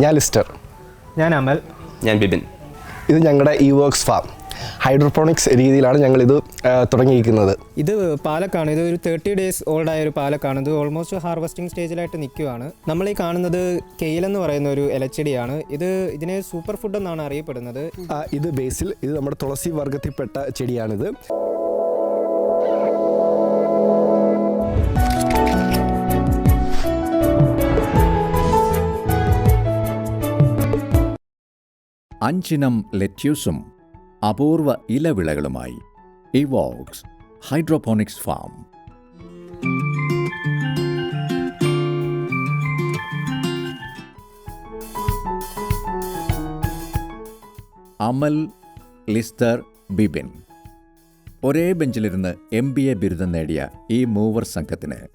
ഞാൻ ലിസ്റ്റർ. ഞാൻ അമൽ. ഞാൻ ബിബിൻ. ഇത് ഞങ്ങളുടെ ഇ വർക്ക്സ് ഫാം ഹൈഡ്രോപോണിക്സ് രീതിയിലാണ് ഞങ്ങൾ ഇത് തുടങ്ങിയിരിക്കുന്നത്. ഇത് പാലക്കാണ്. ഇത് ഒരു തേർട്ടി ഡേയ്സ് ഓൾഡായ ആയ ഒരു പാലക്കാണ്. ഇത് ഓൾമോസ്റ്റ് ഹാർവസ്റ്റിംഗ് സ്റ്റേജിലായിട്ട് നിൽക്കുകയാണ് നമ്മൾ ഈ കാണുന്നത് കെയിലെന്ന് പറയുന്ന ഒരു ഇലച്ചെടിയാണ്. ഇത് ഇതിനെ സൂപ്പർ ഫുഡ് എന്നാണ് അറിയപ്പെടുന്നത്. ഇത് ബേസിൽ ഇത് നമ്മുടെ തുളസി വർഗത്തിൽപ്പെട്ട ചെടിയാണിത്. അഞ്ചിനം ലെറ്റ്യൂസും അപൂർവ ഇലവിളകളുമായി evokes hydroponics farm. Amal Lister Bibin. ഒരേ ബെഞ്ചിലിരുന്ന് എം ബി എ ബിരുദം നേടിയ ഈ മൂവർ സംഘത്തിന്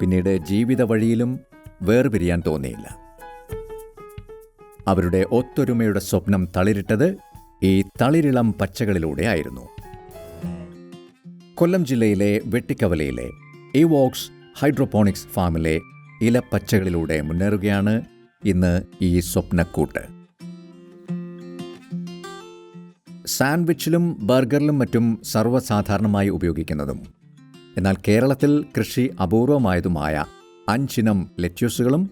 പിന്നീട് ജീവിത വഴിയിലും വേർപിരിയാൻ തോന്നിയില്ല. അവരുടെ ഒത്തൊരുമയുടെ സ്വപ്നം തളിരിട്ടത് ഈ തളിരിളം പച്ചകളിലൂടെ ആയിരുന്നു. കൊല്ലം ജില്ലയിലെ വെട്ടിക്കവലയിലെ ഇവോക്സ് ഹൈഡ്രോപോണിക്സ് ഫാമിലെ ഇലപ്പച്ചകളിലൂടെ മുന്നേറുകയാണ് ഇന്ന് ഈ സ്വപ്നക്കൂട്ട്. സാൻഡ്വിച്ചിലും ബർഗറിലും മറ്റും സർവസാധാരണമായി ഉപയോഗിക്കുന്നതും എന്നാൽ കേരളത്തിൽ കൃഷി അപൂർവമായതുമായ അഞ്ചിനം ലെറ്റ്യൂസുകളും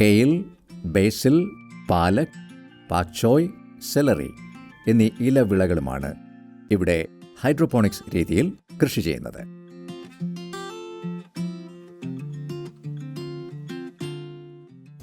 കെയിൽ ബേസിൽ പാലക് പാച്ചോയ് സെലറി എന്നീ ഇലവിളകളുമാണ് ഇവിടെ ഹൈഡ്രോപോണിക്സ് രീതിയിൽ കൃഷി ചെയ്യുന്നത്.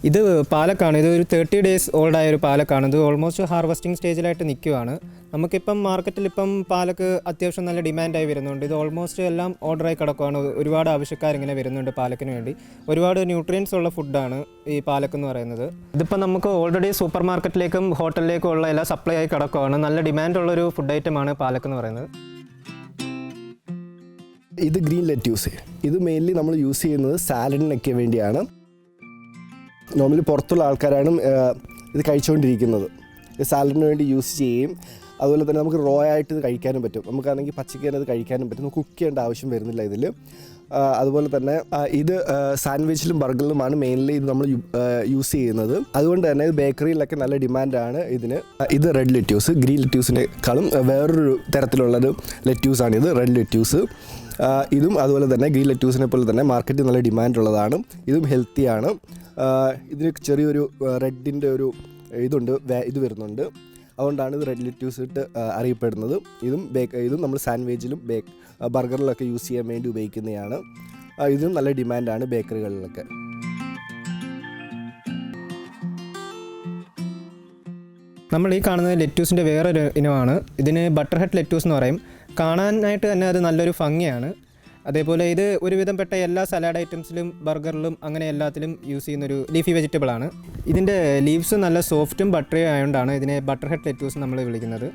ഇത് പാലക്കാണ്. ഇത് ഒരു തേർട്ടി ഡേയ്സ് ഓൾഡ് ആയ ഒരു പാലക്കാണ്. ഇത് ഓൾമോസ്റ്റ് ഹാർവസ്റ്റിംഗ് സ്റ്റേജിലായിട്ട് നിൽക്കുവാണ് നമുക്കിപ്പം മാർക്കറ്റിൽ ഇപ്പം പാലക്ക് അത്യാവശ്യം നല്ല ഡിമാൻഡായി വരുന്നുണ്ട്. ഇത് ഓൾമോസ്റ്റ് എല്ലാം ഓർഡറായി കിടക്കുവാണ്. ഒരുപാട് ആവശ്യക്കാർ ഇങ്ങനെ വരുന്നുണ്ട് പാലക്കിന് വേണ്ടി. ഒരുപാട് ന്യൂട്രിയൻസ് ഉള്ള ഫുഡാണ് ഈ പാലക്ക് എന്ന് പറയുന്നത്. ഇതിപ്പോൾ നമുക്ക് ഓൾറെഡി സൂപ്പർ മാർക്കറ്റിലേക്കും ഹോട്ടലിലേക്കും ഉള്ള എല്ലാം സപ്ലൈ ആയി കിടക്കുവാണ്. നല്ല ഡിമാൻഡുള്ളൊരു ഫുഡ് ഐറ്റമാണ് പാലക്ക് എന്ന് പറയുന്നത്. ഇത് ഗ്രീൻ ലെറ്റ്യൂസ് ഇത് മെയിൻലി നമ്മൾ യൂസ് ചെയ്യുന്നത് സാലഡിനൊക്കെ വേണ്ടിയാണ്. നോർമലി പുറത്തുള്ള ആൾക്കാരാണ് ഇത് കഴിച്ചുകൊണ്ടിരിക്കുന്നത്. ഇത് സാലഡിന് വേണ്ടി യൂസ് ചെയ്യുകയും അതുപോലെ തന്നെ നമുക്ക് റോ ആയിട്ട് ഇത് കഴിക്കാനും പറ്റും. നമുക്കാണെങ്കിൽ പച്ചക്കറി അത് കഴിക്കാനും പറ്റും. കുക്ക് ചെയ്യേണ്ട ആവശ്യം വരുന്നില്ല ഇതിൽ അതുപോലെ തന്നെ ഇത് സാൻഡ്വിച്ചിലും ബർഗറിലുമാണ് മെയിൻലി ഇത് നമ്മൾ യൂസ് ചെയ്യുന്നത്. അതുകൊണ്ട് തന്നെ ഇത് ബേക്കറിയിലൊക്കെ നല്ല ഡിമാൻഡാണ് ഇതിന്. ഇത് റെഡ് ലെറ്റ്യൂസ് ഗ്രീൻ ലെറ്റ്യൂസിനേക്കാളും വേറൊരു തരത്തിലുള്ളൊരു ലെറ്റ്യൂസാണ് ഇത് റെഡ് ലെറ്റ്യൂസ് ഇതും അതുപോലെ തന്നെ ഗ്രീൻ ലെറ്റ്യൂസിനെ പോലെ തന്നെ മാർക്കറ്റിൽ നല്ല ഡിമാൻഡ് ഉള്ളതാണ് ഇതും ഹെൽത്തിയാണ്. ഇതിന് ചെറിയൊരു റെഡിന്റെ ഒരു ഇതുണ്ട് ഇത് വരുന്നുണ്ട്. അതുകൊണ്ടാണ് ഇത് റെഡ് ലെറ്റ്യൂസ് ഇട്ട് അറിയപ്പെടുന്നത്. ഇതും ബേക്ക് ഇതും നമ്മൾ സാൻഡ്വിച്ചിലും ബേക്ക് ബർഗറിലൊക്കെ യൂസ് ചെയ്യാൻ വേണ്ടി ഉപയോഗിക്കുന്നതാണ്. ഇതും നല്ല ഡിമാൻഡാണ് ബേക്കറികളിലൊക്കെ. നമ്മൾ ഈ കാണുന്നത് ലെറ്റ്യൂസിന്റെ വേറൊരു ഇനമാണ്. ഇതിന് ബട്ടർ ഹെഡ് ലെറ്റ്യൂസ് എന്ന് പറയും. കാണാനായിട്ട് തന്നെ അത് നല്ലൊരു ഭംഗിയാണ്. അതേപോലെ ഇത് ഒരുവിധം പെട്ട എല്ലാ സലാഡ് ഐറ്റംസിലും ബർഗറിലും അങ്ങനെ എല്ലാത്തിലും യൂസ് ചെയ്യുന്നൊരു ലീഫി വെജിറ്റബിളാണ്. ഇതിന്റെ ലീവ്സ് നല്ല സോഫ്റ്റും ബട്ടറിയും ആയതുകൊണ്ടാണ് ഇതിനെ ബട്ടർ ഹെഡ് ലെറ്റ്യൂസ് നമ്മൾ വിളിക്കുന്നത്.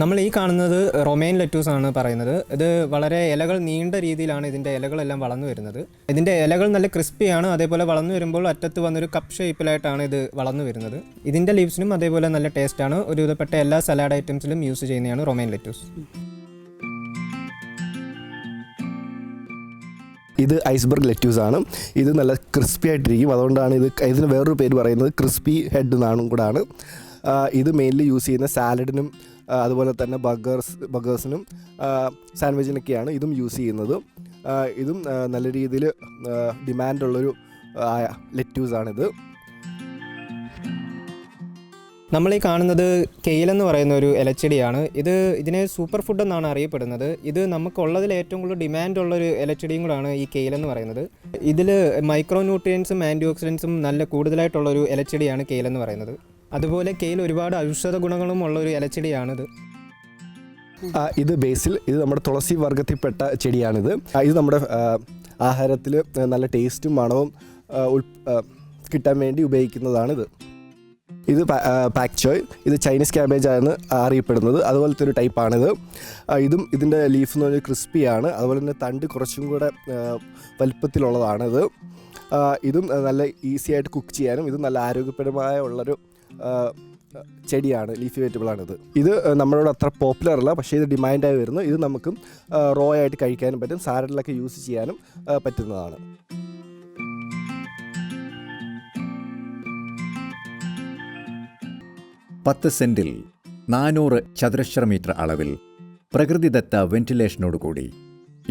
നമ്മൾ ഈ കാണുന്നത് റൊമൈൻ ലെറ്റൂസ് ആണ് പറയുന്നത്. ഇത് വളരെ ഇലകൾ നീണ്ട രീതിയിലാണ് ഇതിന്റെ ഇലകളെല്ലാം വളർന്നു വരുന്നത്. ഇതിന്റെ ഇലകൾ നല്ല ക്രിസ്പിയാണ് അതേപോലെ വളർന്നു വരുമ്പോൾ അറ്റത്ത് വന്നൊരു കപ്പ് ഷേപ്പിലായിട്ടാണ് ഇത് വളർന്നു വരുന്നത്. ഇതിന്റെ ലീവ്സിനും അതേപോലെ നല്ല ടേസ്റ്റാണ് ഒരുവിധപ്പെട്ട എല്ലാ സലാഡ് ഐറ്റംസിലും യൂസ് ചെയ്യുന്നതാണ് റൊമൈൻ ലെറ്റൂസ്. ഇത് ഐസ്ബർഗ് ലെറ്റ്യൂസ് ആണ്. ഇത് നല്ല ക്രിസ്പി ആയിട്ടിരിക്കും. അതുകൊണ്ടാണ് ഇത് ഇതിന് വേറൊരു പേര് പറയുന്നത് ക്രിസ്പി ഹെഡ് എന്നാണ് കൂടാണ്. ഇത് മെയിൻലി യൂസ് ചെയ്യുന്ന സാലഡിനും അതുപോലെ തന്നെ ബഗേഴ്സ് ബഗേഴ്സിനും സാൻഡ്വിച്ചിനൊക്കെയാണ് ഇതും യൂസ് ചെയ്യുന്നത്. ഇതും നല്ല രീതിയിൽ ഡിമാൻഡുള്ളൊരു ലെറ്റ്യൂസാണിത് നമ്മൾ ഈ കാണുന്നത് കെയിലെന്ന് പറയുന്ന ഒരു ഇലച്ചെടിയാണ് ഇത് ഇതിനെ സൂപ്പർ ഫുഡ് എന്നാണ് അറിയപ്പെടുന്നത്. ഇത് നമുക്കുള്ളതിൽ ഏറ്റവും കൂടുതൽ ഡിമാൻഡ് ഉള്ളൊരു ഇലച്ചെടിയും കൂടാണ് ഈ കെയിലെന്ന് പറയുന്നത്. ഇതിൽ മൈക്രോന്യൂട്രിയൻസും ആന്റി ഓക്സിഡൻസും നല്ല കൂടുതലായിട്ടുള്ളൊരു ഇലച്ചെടിയാണ് കെയിലെന്ന് പറയുന്നത്. അതുപോലെ കെയിൽ ഒരുപാട് ഔഷധ ഗുണങ്ങളും ഉള്ള ഒരു ഇലച്ചെടിയാണിത്. ഇത് ബേസിൽ ഇത് നമ്മുടെ തുളസി വർഗത്തിൽപ്പെട്ട ചെടിയാണിത്. ഇത് നമ്മുടെ ആഹാരത്തിൽ നല്ല ടേസ്റ്റും മണവും കിട്ടാൻ വേണ്ടി ഉപയോഗിക്കുന്നതാണിത്. ഇത് പാക് ചോയ് ഇത് ചൈനീസ് ക്യാബേജ് ആണ് അറിയപ്പെടുന്നത്. അതുപോലത്തെ ഒരു ടൈപ്പാണിത് ഇതും ഇതിന്റെ ലീഫ് എന്ന് പറഞ്ഞാൽ ക്രിസ്പിയാണ് അതുപോലെ തന്നെ തണ്ട് കുറച്ചും കൂടെ വലിപ്പത്തിലുള്ളതാണിത്. ഇതും നല്ല ഈസി ആയിട്ട് കുക്ക് ചെയ്യാനും ഇത് നല്ല ആരോഗ്യപരമായ ഉള്ളൊരു ചെടിയാണ് ലീഫി വെജിറ്റബിളാണിത് ഇത് നമ്മളോട് അത്ര പോപ്പുലർ അല്ല പക്ഷേ ഇത് ഡിമാൻഡായി വരുന്നു. ഇത് നമുക്കും റോ ആയിട്ട് കഴിക്കാനും പറ്റും സാലഡിലൊക്കെ യൂസ് ചെയ്യാനും പറ്റുന്നതാണ്. പത്ത് സെന്റിൽ നാനൂറ് ചതുരശ്ര മീറ്റർ അളവിൽ പ്രകൃതിദത്ത വെന്റിലേഷനോടുകൂടി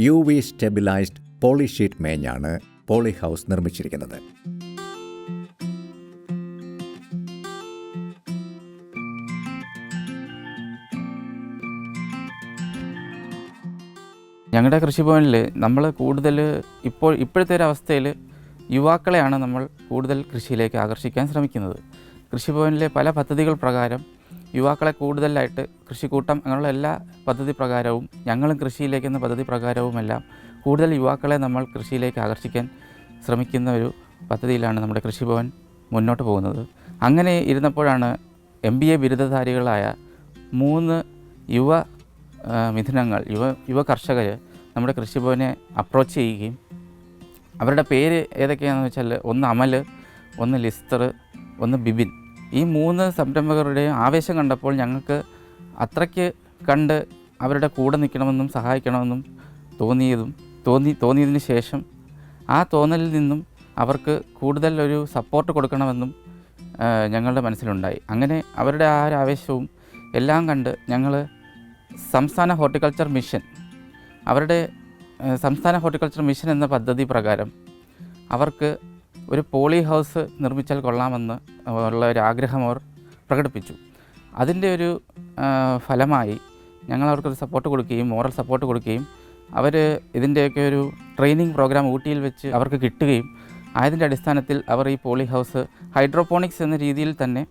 U V stabilised poly sheet മേഞ്ഞാണ് polyhouse നിർമ്മിച്ചിരിക്കുന്നത്. ഞങ്ങളുടെ കൃഷിഭവനിൽ നമ്മൾ കൂടുതൽ ഇപ്പോൾ ഇപ്പോഴത്തെ ഒരു അവസ്ഥയിൽ യുവാക്കളെയാണ് നമ്മൾ കൂടുതൽ കൃഷിയിലേക്ക് ആകർഷിക്കാൻ ശ്രമിക്കുന്നത്. കൃഷിഭവനിലെ പല പദ്ധതികൾ പ്രകാരം യുവാക്കളെ കൂടുതലായിട്ട് കൃഷിക്കൂട്ടം അങ്ങനെയുള്ള എല്ലാ പദ്ധതി പ്രകാരവും ഞങ്ങളും കൃഷിയിലേക്ക് എന്ന പദ്ധതി പ്രകാരവുമെല്ലാം കൂടുതൽ യുവാക്കളെ നമ്മൾ കൃഷിയിലേക്ക് ആകർഷിക്കാൻ ശ്രമിക്കുന്ന ഒരു പദ്ധതിയിലാണ് നമ്മുടെ കൃഷിഭവൻ മുന്നോട്ട് പോകുന്നത്. അങ്ങനെ ഇരുന്നപ്പോഴാണ് എം ബി എ ബിരുദധാരികളായ മൂന്ന് യുവ മിഥുനങ്ങൾ യുവ യുവ കർഷകർ നമ്മുടെ കൃഷിഭവനെ അപ്രോച്ച് ചെയ്യുകയും അവരുടെ പേര് ഏതൊക്കെയാണെന്ന് വെച്ചാൽ ഒന്ന് അമൽ ഒന്ന് ലിസ്റ്റർ ഒന്ന് ബിബിൻ ഈ മൂന്ന് സംരംഭകരുടെയും ആവേശം കണ്ടപ്പോൾ ഞങ്ങൾക്ക് അത്രയ്ക്ക് കണ്ട് അവരുടെ കൂടെ നിൽക്കണമെന്നും സഹായിക്കണമെന്നും തോന്നിയതും തോന്നി തോന്നിയതിന് ശേഷം ആ തോന്നലിൽ നിന്നും അവർക്ക് കൂടുതൽ ഒരു സപ്പോർട്ട് കൊടുക്കണമെന്നും ഞങ്ങളുടെ മനസ്സിലുണ്ടായി. അങ്ങനെ അവരുടെ ആ ഒരു ആവേശവും എല്ലാം കണ്ട് ഞങ്ങൾ സംസ്ഥാന ഹോർട്ടിക്കൾച്ചർ മിഷൻ. അവരുടെ സംസ്ഥാന ഹോർട്ടിക്കൾച്ചർ മിഷൻ എന്ന പദ്ധതി പ്രകാരം അവർക്ക് ഒരു പോളി ഹൗസ് നിർമ്മിച്ചാൽ കൊള്ളാമെന്ന് ഉള്ള ഒരു ആഗ്രഹം അവർ പ്രകടിപ്പിച്ചു. അതിന്റെ ഒരു ഫലമായി ഞങ്ങൾ അവർക്കൊരു സപ്പോർട്ട് കൊടുക്കുകയും മോറൽ സപ്പോർട്ട് കൊടുക്കുകയും അവർ ഇതിന്റെയൊക്കെ ഒരു ട്രെയിനിങ് പ്രോഗ്രാം ഊട്ടിയിൽ വെച്ച് അവർക്ക് കിട്ടുകയും ആയതിന്റെ അടിസ്ഥാനത്തിൽ അവർ ഈ പോളി ഹൗസ് ഹൈഡ്രോപോണിക്സ് എന്ന രീതിയിൽ തന്നെ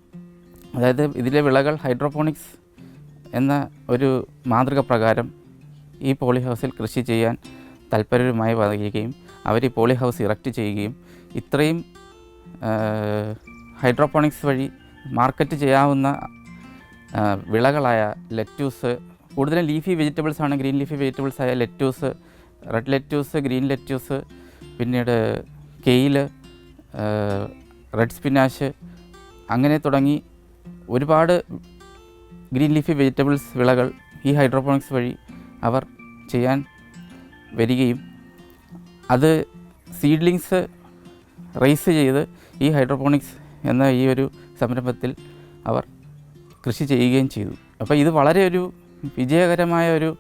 അതായത് ഇതിലെ വിളകൾ ഹൈഡ്രോപോണിക്സ് എന്ന ഒരു മാതൃക പ്രകാരം ഈ പോളി ഹൗസിൽ കൃഷി ചെയ്യാൻ താല്പര്യമായി വരികയും അവർ ഈ പോളി ഹൗസ് ഇറക്റ്റ് ചെയ്യുകയും ഇത്രയും ഹൈഡ്രോപോണിക്സ് വഴി മാർക്കറ്റ് ചെയ്യാവുന്ന വിളകളായ ലെറ്റ്യൂസ് കൂടുതലും ലീഫി വെജിറ്റബിൾസ് ആണ് ഗ്രീൻ ലീഫി വെജിറ്റബിൾസ് ആയ lettuce red lettuce green lettuce പിന്നീട് കെയിൽ റെഡ് സ്പിനാഷ് അങ്ങനെ തുടങ്ങി ഒരുപാട് ഗ്രീൻ ലീഫി വെജിറ്റബിൾസ് വിളകൾ ഈ ഹൈഡ്രോപോണിക്സ് വഴി അവർ ചെയ്യാൻ വരികയും അത് സീഡ്ലിങ്സ് റേസ് ചെയ്ത് ഈ ഹൈഡ്രോപോണിക്സ് എന്ന ഈ ഒരു സംരംഭത്തിൽ അവർ കൃഷി ചെയ്യുകയും ചെയ്തു. അപ്പോൾ ഇത് വളരെ ഒരു വിജയകരമായ ഒരു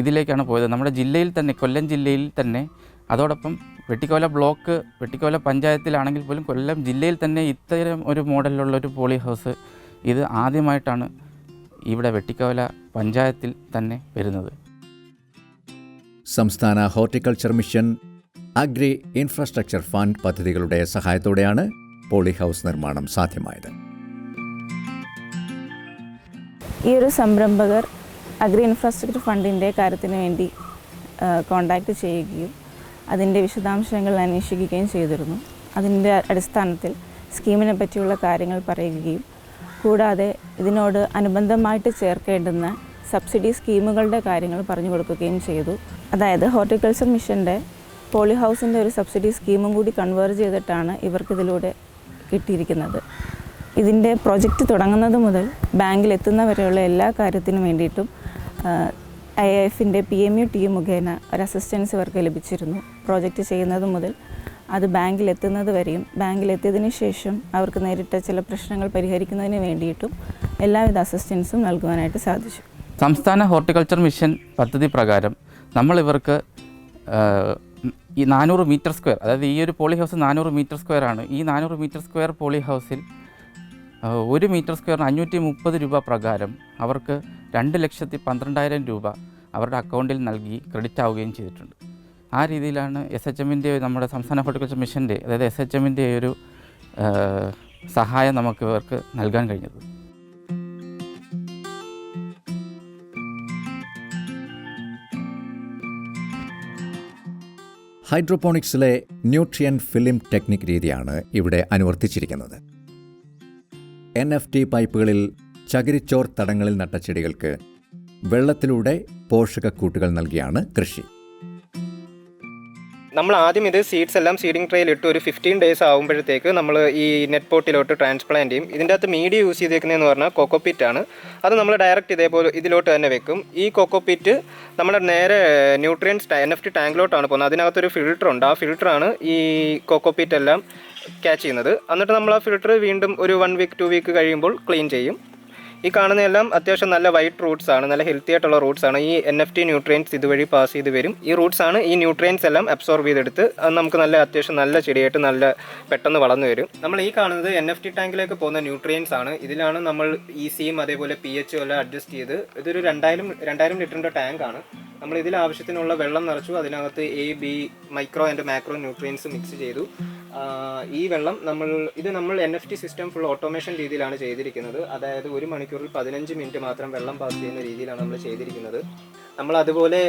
ഇതിലേക്കാണ് പോയത്. നമ്മുടെ ജില്ലയിൽ തന്നെ കൊല്ലം ജില്ലയിൽ തന്നെ അതോടൊപ്പം വെട്ടിക്കോല ബ്ലോക്ക് വെട്ടിക്കോല പഞ്ചായത്തിലാണെങ്കിൽ പോലും കൊല്ലം ജില്ലയിൽ തന്നെ ഇത്തരം ഒരു മോഡലിലുള്ള ഒരു പോളി ഹൗസ് ഇത് ആദ്യമായിട്ടാണ് ഇവിടെ വെട്ടിക്കവല പഞ്ചായത്തിൽ തന്നെ വരുന്നത്. സംസ്ഥാന horticulture mission agri infrastructure fund പദ്ധതികളുടെ സഹായത്തോടെയാണ് പോളി ഹൗസ് നിർമ്മാണം സാധ്യമായത്. ഈ ഒരു സംരംഭകർ അഗ്രി ഇൻഫ്രാസ്ട്രക്ചർ ഫണ്ടിന്റെ കാര്യത്തിന് വേണ്ടി കോണ്ടാക്ട് ചെയ്യുകയും അതിന്റെ വിശദാംശങ്ങൾ അന്വേഷിക്കുകയും ചെയ്തിരുന്നു. അതിന്റെ അടിസ്ഥാനത്തിൽ സ്കീമിനെ പറ്റിയുള്ള കാര്യങ്ങൾ പറയുകയും കൂടാതെ ഇതിനോട് അനുബന്ധമായിട്ട് ചേർക്കേണ്ടുന്ന സബ്സിഡി സ്കീമുകളുടെ കാര്യങ്ങൾ പറഞ്ഞു കൊടുക്കുകയും ചെയ്തു. അതായത് ഹോർട്ടിക്കൾച്ചർ മിഷന്റെ പോളി ഹൗസിന്റെ ഒരു സബ്സിഡി സ്കീമും കൂടി കൺവേർജ് ചെയ്തിട്ടാണ് ഇവർക്കിതിലൂടെ കിട്ടിയിരിക്കുന്നത്. ഇതിന്റെ പ്രോജക്റ്റ് തുടങ്ങുന്നത് മുതൽ ബാങ്കിൽ എത്തുന്നവരെയുള്ള എല്ലാ കാര്യത്തിനും വേണ്ടിയിട്ടും ഐ എഫിന്റെ പി എം യു ടി മുഖേന ഒരു അസിസ്റ്റൻസ് ഇവർക്ക് ലഭിച്ചിരുന്നു. പ്രോജക്റ്റ് ചെയ്യുന്നത് മുതൽ അത് ബാങ്കിലെത്തുന്നത് വരെയും ബാങ്കിൽ എത്തിയതിന് ശേഷം അവർക്ക് നേരിട്ട ചില പ്രശ്നങ്ങൾ പരിഹരിക്കുന്നതിന് വേണ്ടിയിട്ടും എല്ലാവിധ അസിസ്റ്റൻസും നൽകുവാനായിട്ട് സാധിച്ചു. സംസ്ഥാന ഹോർട്ടിക്കൾച്ചർ മിഷൻ പദ്ധതി പ്രകാരം നമ്മൾ ഇവർക്ക് ഈ നാനൂറ് മീറ്റർ സ്ക്വയർ അതായത് ഈ ഒരു പോളി ഹൗസ് നാനൂറ് മീറ്റർ സ്ക്വയർ ആണ്. ഈ നാനൂറ് മീറ്റർ സ്ക്വയർ പോളി ഹൗസിൽ ഒരു മീറ്റർ സ്ക്വയറിന് അഞ്ഞൂറ്റി മുപ്പത് രൂപ പ്രകാരം അവർക്ക് രണ്ട് ലക്ഷത്തി പന്ത്രണ്ടായിരം രൂപ അവരുടെ അക്കൗണ്ടിൽ നൽകി ക്രെഡിറ്റ് ആവുകയും ചെയ്തിട്ടുണ്ട്. ആ രീതിയിലാണ് എസ് എച്ച് എമ്മിന്റെ നമ്മുടെ സംസ്ഥാന ഹോർട്ടിക്കൾച്ചർ മിഷന്റെ അതായത് എസ് എച്ച് എമ്മിന്റെ ഒരു സഹായം നമുക്ക് ഇവർക്ക് നൽകാൻ കഴിഞ്ഞത്. ഹൈഡ്രോപോണിക്സിലെ ന്യൂട്രിയൻ ഫിലിം ടെക്നിക് രീതിയാണ് ഇവിടെ അനുവർത്തിച്ചിരിക്കുന്നത്. എൻ എഫ് ടി പൈപ്പുകളിൽ ചകിരിച്ചോർ തടങ്ങളിൽ നട്ട ചെടികൾക്ക് വെള്ളത്തിലൂടെ പോഷകക്കൂട്ടുകൾ നൽകിയാണ് കൃഷി. നമ്മൾ ആദ്യം ഇത് സീഡ്സ് എല്ലാം സീഡിംഗ് ട്രേയിൽ ഇട്ട് ഒരു ഫിഫ്റ്റീൻ ഡേയ്സ് ആകുമ്പോഴത്തേക്ക് നമ്മൾ ഈ നെറ്റ് പോട്ടിലോട്ട് ട്രാൻസ്പ്ലാന്റ് ചെയ്യും. ഇതിന്റെ അകത്ത് മീഡിയ യൂസ് ചെയ്തേക്കുന്നതെന്ന് പറഞ്ഞാൽ കൊക്കോപ്പിറ്റ് ആണ്. അത് നമ്മൾ ഡയറക്റ്റ് ഇതേപോലെ ഇതിലോട്ട് തന്നെ വെക്കും. ഈ കൊക്കോപ്പിറ്റ് നമ്മുടെ നേരെ ന്യൂട്രിയൻസ് എൻ എഫ് ടി ടാങ്കിലോട്ടാണ് പോകുന്നത്. അതിനകത്തൊരു ഫിൽട്ടർ ഉണ്ട്. ആ ഫിൽട്ടറാണ് ഈ കൊക്കോപ്പിറ്റ് എല്ലാം ക്യാച്ച് ചെയ്യുന്നത്. എന്നിട്ട് നമ്മൾ ആ ഫിൽട്ടർ വീണ്ടും ഒരു വൺ വീക്ക് ടു വീക്ക് കഴിയുമ്പോൾ ക്ലീൻ ചെയ്യും. ഈ കാണുന്നതെല്ലാം അത്യാവശ്യം നല്ല വൈറ്റ് റൂട്ട്സ് ആണ് നല്ല ഹെൽത്തി ആയിട്ടുള്ള റൂട്ട്സ് ആണ്. ഈ എൻ എഫ് ടി ന്യൂട്രിയൻസ് ഇതുവഴി പാസ് ചെയ്ത് വരും. ഈ റൂട്ട്സ് ആണ് ഈ ന്യൂട്രിയൻസ് എല്ലാം അബ്സോർബ് ചെയ്തെടുത്ത് അത് നമുക്ക് നല്ല അത്യാവശ്യം നല്ല ചെടിയായിട്ട് നല്ല പെട്ടെന്ന് വളർന്നു വരും. നമ്മൾ ഈ കാണുന്നത് എൻ എഫ് ടി ടാങ്കിലേക്ക് പോകുന്ന ന്യൂട്രിയൻസ് ആണ്. ഇതിലാണ് നമ്മൾ ഇ സിയും അതേപോലെ പി എച്ചും എല്ലാം അഡ്ജസ്റ്റ് ചെയ്ത് ഇതൊരു രണ്ടായിരം രണ്ടായിരം ലിറ്ററിന്റെ ടാങ്ക് ആണ്. നമ്മൾ ഇതിൽ ആവശ്യത്തിനുള്ള വെള്ളം നിറച്ചു അതിനകത്ത് A B micro and macro nutrients mix ചെയ്തു. ഈ വെള്ളം നമ്മൾ ഇത് നമ്മൾ N F T system full automation രീതിയിലാണ് ചെയ്തിരിക്കുന്നത്. അതായത് ഒരു മണിക്കൂറിൽ പതിനഞ്ച് മിനിറ്റ് മാത്രം വെള്ളം പാസ് ചെയ്യുന്ന രീതിയിലാണ് നമ്മൾ ചെയ്തിരിക്കുന്നത്. നമ്മൾ അതുപോലെ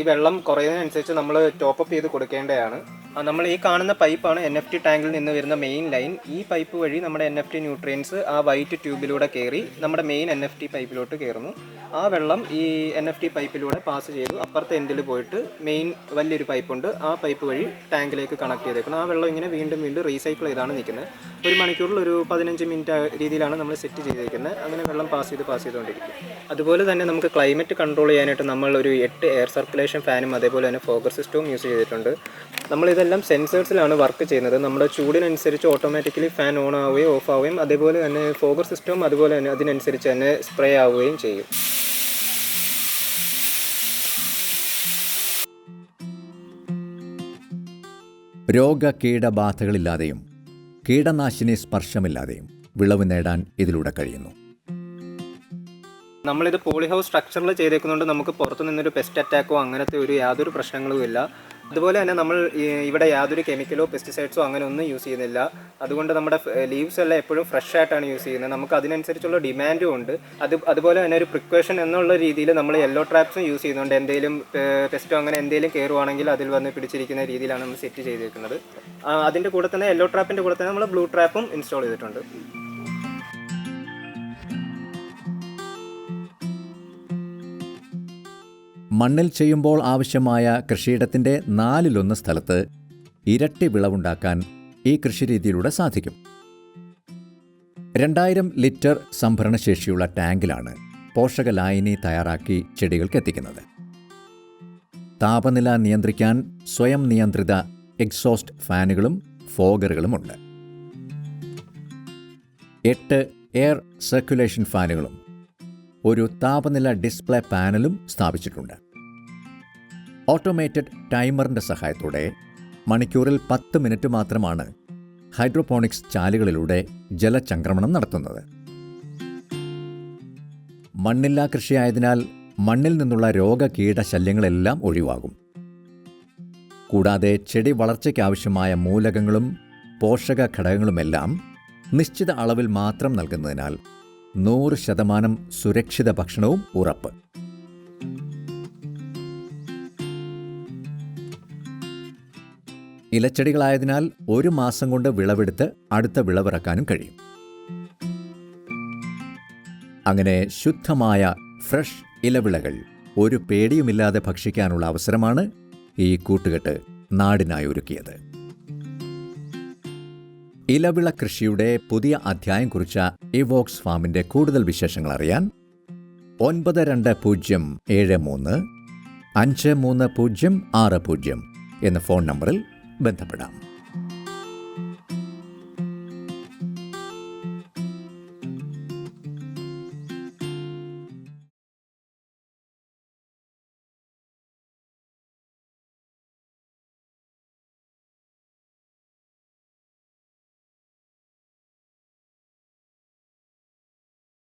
ഈ വെള്ളം കുറയുന്നതിനനുസരിച്ച് നമ്മൾ ടോപ്പ് അപ്പ് ചെയ്ത് കൊടുക്കേണ്ടതാണ്. നമ്മൾ ഈ കാണുന്ന പൈപ്പാണ് എൻ എഫ് ടി ടാങ്കിൽ നിന്ന് വരുന്ന മെയിൻ ലൈൻ ഈ പൈപ്പ് വഴി നമ്മുടെ എൻ എഫ് ടി ന്യൂട്രിയൻസ് ആ വൈറ്റ് ട്യൂബിലൂടെ കയറി നമ്മുടെ മെയിൻ എൻ എഫ് ടി പൈപ്പിലോട്ട് കയറുന്നു ആ വെള്ളം ഈ എൻ എഫ് ടി പൈപ്പിലൂടെ പാസ് ചെയ്തു. അപ്പുറത്തെ എൻഡിൽ പോയിട്ട് മെയിൻ വലിയൊരു പൈപ്പുണ്ട്. ആ പൈപ്പ് വഴി ടാങ്കിലേക്ക് കണക്ട് ചെയ്തേക്കണം ആ വെള്ളം ഇങ്ങനെ വീണ്ടും വീണ്ടും റീസൈക്കിൾ ചെയ്താണ് നിൽക്കുന്നത്. ഒരു മണിക്കൂറിൽ ഒരു പതിനഞ്ച് മിനിറ്റ് രീതിയിലാണ് നമ്മൾ സെറ്റ് ചെയ്തിരിക്കുന്നത് അങ്ങനെ വെള്ളം പാസ് ചെയ്ത് പാസ് ചെയ്തുകൊണ്ടിരിക്കും. അതുപോലെ തന്നെ നമുക്ക് ക്ലൈമറ്റ് കൺട്രോൾ ചെയ്യാനായിട്ട് നമ്മൾ ഒരു എട്ട് എയർ സർക്കുലേഷൻ ഫാനും അതേപോലെ തന്നെ ഫോക്കർ സിസ്റ്റവും യൂസ് ചെയ്തിട്ടുണ്ട്. നമ്മളിതെല്ലാം സെൻസേഴ്സിലാണ് വർക്ക് ചെയ്യുന്നത്. നമ്മുടെ ചൂടിനനുസരിച്ച് ഓട്ടോമാറ്റിക്കലി ഫാൻ ഓൺ ആവുകയും ഓഫ് ആവുകയും അതേപോലെ തന്നെ ഫോഗർ സിസ്റ്റവും അതുപോലെ തന്നെ അതിനനുസരിച്ച് തന്നെ സ്പ്രേ ആവുകയും ചെയ്യും. രോഗ കീടബാധകളില്ലാതെയും കീടനാശിനി സ്പർശമില്ലാതെയും വിളവ് നേടാൻ ഇതിലൂടെ കഴിയുന്നു. നമ്മളിത് പോളിഹൗസ് സ്ട്രക്ചറിൽ ചെയ്തേക്കുന്നതുകൊണ്ട് നമുക്ക് പുറത്തു നിന്നൊരു പെസ്റ്റ് അറ്റാക്കോ അങ്ങനത്തെ ഒരു യാതൊരു പ്രശ്നങ്ങളും ഇല്ല. അതുപോലെ തന്നെ നമ്മൾ ഇവിടെ യാതൊരു കെമിക്കലോ പെസ്റ്റിസൈഡ്സോ അങ്ങനെ ഒന്നും യൂസ് ചെയ്യുന്നില്ല. അതുകൊണ്ട് നമ്മുടെ ലീവ്സ് എല്ലാം എപ്പോഴും ഫ്രഷ് ആയിട്ടാണ് യൂസ് ചെയ്യുന്നത്. നമുക്ക് അതിനനുസരിച്ചുള്ള ഡിമാൻഡും ഉണ്ട്. അത് അതുപോലെ തന്നെ ഒരു പ്രിക്കോഷൻ എന്നുള്ള രീതിയിൽ നമ്മൾ യെല്ലോ ട്രാപ്സും യൂസ് ചെയ്യുന്നുണ്ട്. എന്തെങ്കിലും പെസ്റ്റോ അങ്ങനെ എന്തെങ്കിലും കയറുവാണെങ്കിൽ അതിൽ വന്ന് പിടിച്ചിരിക്കുന്ന രീതിയിലാണ് നമ്മൾ സെറ്റ് ചെയ്തിരിക്കുന്നത് അതിന്റെ കൂടെ തന്നെ യെല്ലോ ട്രാപ്പിന്റെ കൂടെ തന്നെ നമ്മൾ ബ്ലൂ ട്രാപ്പും ഇൻസ്റ്റാൾ ചെയ്തിട്ടുണ്ട്. മണ്ണിൽ ചെയ്യുമ്പോൾ ആവശ്യമായ കൃഷിയിടത്തിന്റെ നാലിലൊന്ന് സ്ഥലത്ത് ഇരട്ടി വിളവുണ്ടാക്കാൻ ഈ കൃഷിരീതിയിലൂടെ സാധിക്കും. രണ്ടായിരം ലിറ്റർ സംഭരണശേഷിയുള്ള ടാങ്കിലാണ് പോഷക ലായനി തയ്യാറാക്കി ചെടികൾക്ക് എത്തിക്കുന്നത്. താപനില നിയന്ത്രിക്കാൻ സ്വയം നിയന്ത്രിത എക്സോസ്റ്റ് ഫാനുകളും ഫോഗറുകളുമുണ്ട് എട്ട് എയർ സർക്കുലേഷൻ ഫാനുകളും ഒരു താപനില ഡിസ്പ്ലേ പാനലും സ്ഥാപിച്ചിട്ടുണ്ട്. ഓട്ടോമേറ്റഡ് ടൈമറിന്റെ സഹായത്തോടെ മണിക്കൂറിൽ പത്ത് മിനിറ്റ് മാത്രമാണ് ഹൈഡ്രോപോണിക്സ് ചാലുകളിലൂടെ ജലചംക്രമണം നടത്തുന്നത്. മണ്ണില്ലാ കൃഷിയായതിനാൽ മണ്ണിൽ നിന്നുള്ള രോഗകീടശല്യങ്ങളെല്ലാം ഒഴിവാകും. കൂടാതെ ചെടി വളർച്ചയ്ക്കാവശ്യമായ മൂലകങ്ങളും പോഷക ഘടകങ്ങളുമെല്ലാം നിശ്ചിത അളവിൽ മാത്രം നൽകുന്നതിനാൽ നൂറ് ശതമാനം സുരക്ഷിത ഭക്ഷണവും ഉറപ്പ്. ഇലച്ചെടികളായതിനാൽ ഒരു മാസം കൊണ്ട് വിളവെടുത്ത് അടുത്ത വിളവിറക്കാനും കഴിയും. അങ്ങനെ ശുദ്ധമായ ഫ്രഷ് ഇലവിളകൾ ഒരു പേടിയുമില്ലാതെ ഭക്ഷിക്കാനുള്ള അവസരമാണ് ഈ കൂട്ടുകെട്ട് നാടിനായി ഒരുക്കിയത്. ഇലവിള കൃഷിയുടെ പുതിയ അധ്യായം കുറിച്ച ഇവോക്സ് ഫാമിന്റെ കൂടുതൽ വിശേഷങ്ങൾ അറിയാൻ ഒൻപത് രണ്ട് പൂജ്യം ഏഴ് മൂന്ന് അഞ്ച് മൂന്ന് പൂജ്യം ആറ് പൂജ്യം എന്ന ഫോൺ നമ്പറിൽ ബന്ധപ്പെടാം.